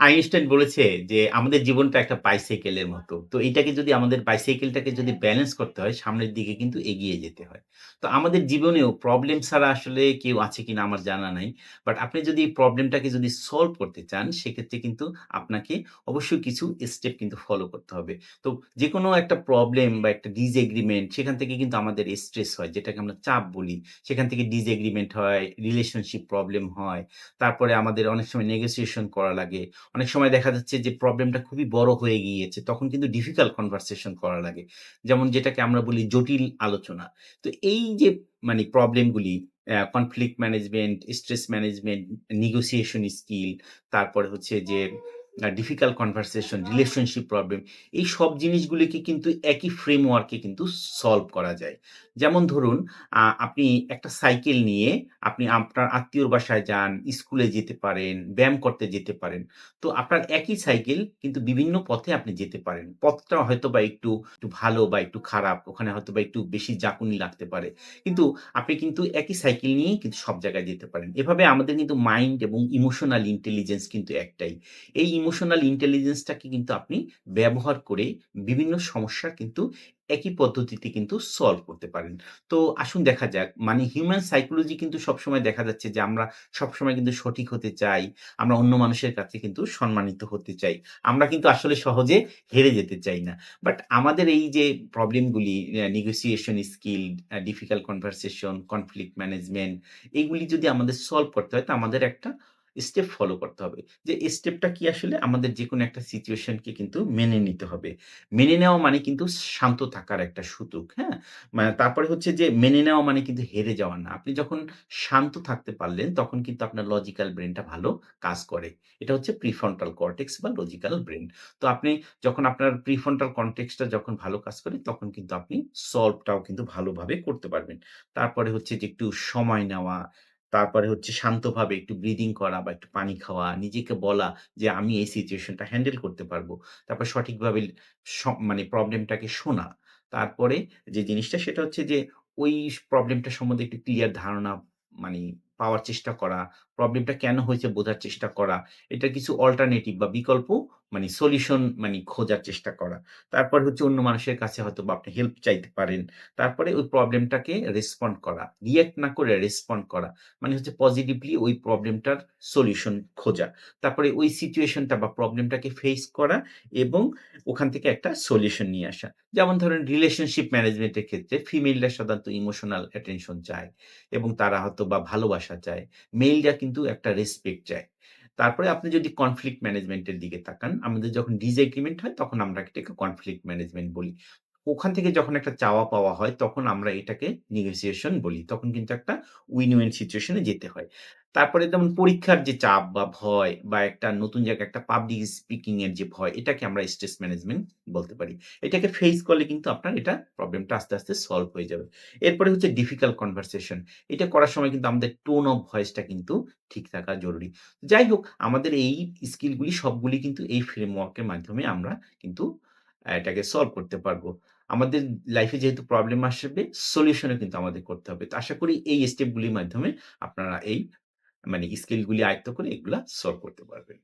Einstein বলেছে যে, "আমাদের জীবনটা একটা বাইসাইকেলের মতো।" তো এটাকে যদি আমাদের বাইসাইকেলটাকে যদি ব্যালেন্স করতে হয়, সামনের দিকে কিন্তু এগিয়ে যেতে হয়। তো আমাদের জীবনেও প্রবলেম ছাড়া আসলে কেউ আছে কিনা আমার জানা নাই। বাট আপনি যদি এই প্রবলেমটাকে যদি সলভ করতে চান, সেক্ষেত্রে কিন্তু আপনাকে অবশ্যই কিছু স্টেপ কিন্তু ফলো করতে হবে। তো যেকোনো একটা প্রবলেম বা একটা ডিসএগ্রিমেন্ট সেখান থেকে কিন্তু আমাদের স্ট্রেস হয়, যেটাকে আমরা চাপ বলি। সেখান থেকে ডিসএগ্রিমেন্ট হয়, রিলেশনশিপ প্রবলেম হয়। তারপরে আমাদের অনেক সময় নেগোসিয়েশন করা লাগে। অনেক সময় দেখা যাচ্ছে যে প্রবলেমটা খুবই বড় হয়ে গিয়েছে। তখন কিন্তু ডিফিকাল্ট কনভারসেশন করা লাগে। যেমন যেটাকে আমরা বলি জটিল আলোচনা। তো এই যে মানে প্রবলেমগুলি conflict management, stress management, negotiation skill, তারপরে হচ্ছে যে ডিফিকাল্ট কনভারসেশন, রিলেশনশিপ প্রবলেম এই সব জিনিসগুলিকে কিন্তু একই ফ্রেমওয়ার্কে কিন্তু সলভ করা যায়। যেমন ধরুন আপনি একটা সাইকেল নিয়ে আপনি আপনার আত্মীয়র বাসায় যান, স্কুলে যেতে পারেন, ব্যায়াম করতে যেতে পারেন। তো আপনার একই সাইকেল কিন্তু বিভিন্ন পথে আপনি যেতে পারেন। পথটা হয়তো বা একটু, একটু ভালো বা একটু খারাপ। ওখানে হয়তো বা একটু বেশি ঝাঁকুনি লাগতে পারে। কিন্তু আপনি কিন্তু একই সাইকেল নিয়েই কিন্তু সব জায়গায় যেতে পারেন। এভাবে আমাদের কিন্তু মাইন্ড এবং ইমোশনাল ইন্টেলিজেন্স কিন্তু একটাই। এই ইমোশনাল ইন্টেলিজেন্সটাকে কিন্তু আপনি ব্যবহার করে বিভিন্ন সমস্যা কিন্তু একই পদ্ধতিতে কিন্তু সলভ করতে পারেন। তো আসুন দেখা যাক মানে হিউম্যান সাইকোলজি কিন্তু সবসময় দেখা যাচ্ছে যে আমরা সবসময় কিন্তু সঠিক হতে চাই। আমরা অন্য মানুষের কাছে কিন্তু সম্মানিত হতে চাই। আমরা কিন্তু আসলে সহজে হেরে যেতে চাই না। বাট আমাদের এই যে প্রবলেমগুলি negotiation skill, difficult conversation, conflict management এগুলি যদি আমাদের সলভ করতে হয় তো আমাদের একটা স্টেপ ফলো করতে হবে। যে স্টেপটা কি আসলে আমাদের যেকোনো একটা সিচুয়েশনকে কিন্তু মেনে নিতে হবে। মেনে নেওয়া মানে কিন্তু শান্ত থাকার একটা সুতুক, হ্যাঁ? মা তারপরে হচ্ছে যে মেনে নেওয়া মানে কিন্তু হেরে যাওয়া না। আপনি যখন শান্ত থাকতে পারলেন তখন কিন্তু আপনার লজিক্যাল ব্রেনটা ভালো কাজ করে। এটা হচ্ছে প্রিফ্রন্টাল কর্টেক্স বা লজিক্যাল ব্রেন তো আপনি যখন আপনার প্রিফ্রন্টাল কর্টেক্স টা যখন ভালো কাজ করে তখন কিন্তু আপনি সলভ টাও কিন্তু ভালোভাবে করতে পারবেন। তারপরে হচ্ছে যে একটু সময় নেওয়া, তারপরে হচ্ছে শান্তভাবে একটু ব্রিদিং করা বা একটু পানি খাওয়া, নিজেকে বলা যে আমি এই সিচুয়েশনটা হ্যান্ডেল করতে পারব। তারপর সঠিকভাবে মানে প্রবলেমটাকে শোনা। তারপরে যে জিনিসটা সেটা হচ্ছে যে ওই প্রবলেমটা সম্বন্ধে একটু ক্লিয়ার ধারণা মানে পাওয়ার চেষ্টা করা, প্রবলেমটা কেন হয়েছে বোঝার চেষ্টা করা। এটার কিছু অল্টারনেটিভ বা বিকল্প মানি সলিউশন মানে খোঁজার চেষ্টা করা। তারপর হচ্ছে অন্য মানুষের কাছে হয়তোবা আপনি হেল্প চাইতে পারেন। তারপরে ওই প্রবলেমটাকে রেসপন্ড করা। রিঅ্যাক্ট না করে রেসপন্ড করা। মানে হচ্ছে পজিটিভলি ওই প্রবলেমটার সলিউশন খোঁজা। তারপরে ওই সিচুয়েশনটা বা প্রবলেমটাকে ফেস করা এবং ওখান থেকে একটা সলিউশন নিয়ে আসা। যেমন ধরেন রিলেশনশিপ ম্যানেজমেন্টের ক্ষেত্রে ফিমেলরা সাধারণত ইমোশনাল অ্যাটেনশন চায় এবং তারা হয়তো বা ভালোবাসা চায়। মেইলরা কিন্তু একটা রেসপেক্ট চায়। তারপরে আপনি যদি কনফ্লিক্ট ম্যানেজমেন্টের দিকে তাকান, আমাদের যখন ডিসএগ্রিমেন্ট হয় তখন আমরা এটাকে কনফ্লিক্ট ম্যানেজমেন্ট বলি। ওখান থেকে যখন একটা চাওয়া পাওয়া হয় তখন আমরা এটাকে নেগোসিয়েশন বলি। তখন কিন্তু একটা উইন, উইন সিচুয়েশনে যেতে হয়। তারপরে যেমন পরীক্ষার যে চাপ বা ভয় বা একটা নতুন জায়গায় একটা পাবলিক স্পিকিং এর যে ভয় এটাকে আমরা স্ট্রেস ম্যানেজমেন্ট বলতে পারি। এটাকে ফেস করলে কিন্তু আপনার এটা প্রবলেমটা আস্তে, আস্তে সলভ হয়ে যাবে। এরপরে হচ্ছে ডিফিকাল্ট কনভারসেশন। এটা করার সময় কিন্তু আমাদের টোন অফ ভয়েসটা কিন্তু ঠিক থাকা জরুরি। যাই হোক আমাদের এই স্কিলগুলি সবগুলি কিন্তু এই ফ্রেমওয়ার্কের মাধ্যমে আমরা কিন্তু এটাকে সলভ করতে পারব। আমাদের লাইফে যেহেতু প্রবলেম আসবে সলিউশনও কিন্তু আমাদের করতে হবে। তো আশা করি এই স্টেপগুলির মাধ্যমে আপনারা এই মানে স্কিলগুলি আয়ত্ত করে এগুলা সলভ করতে পারবেন।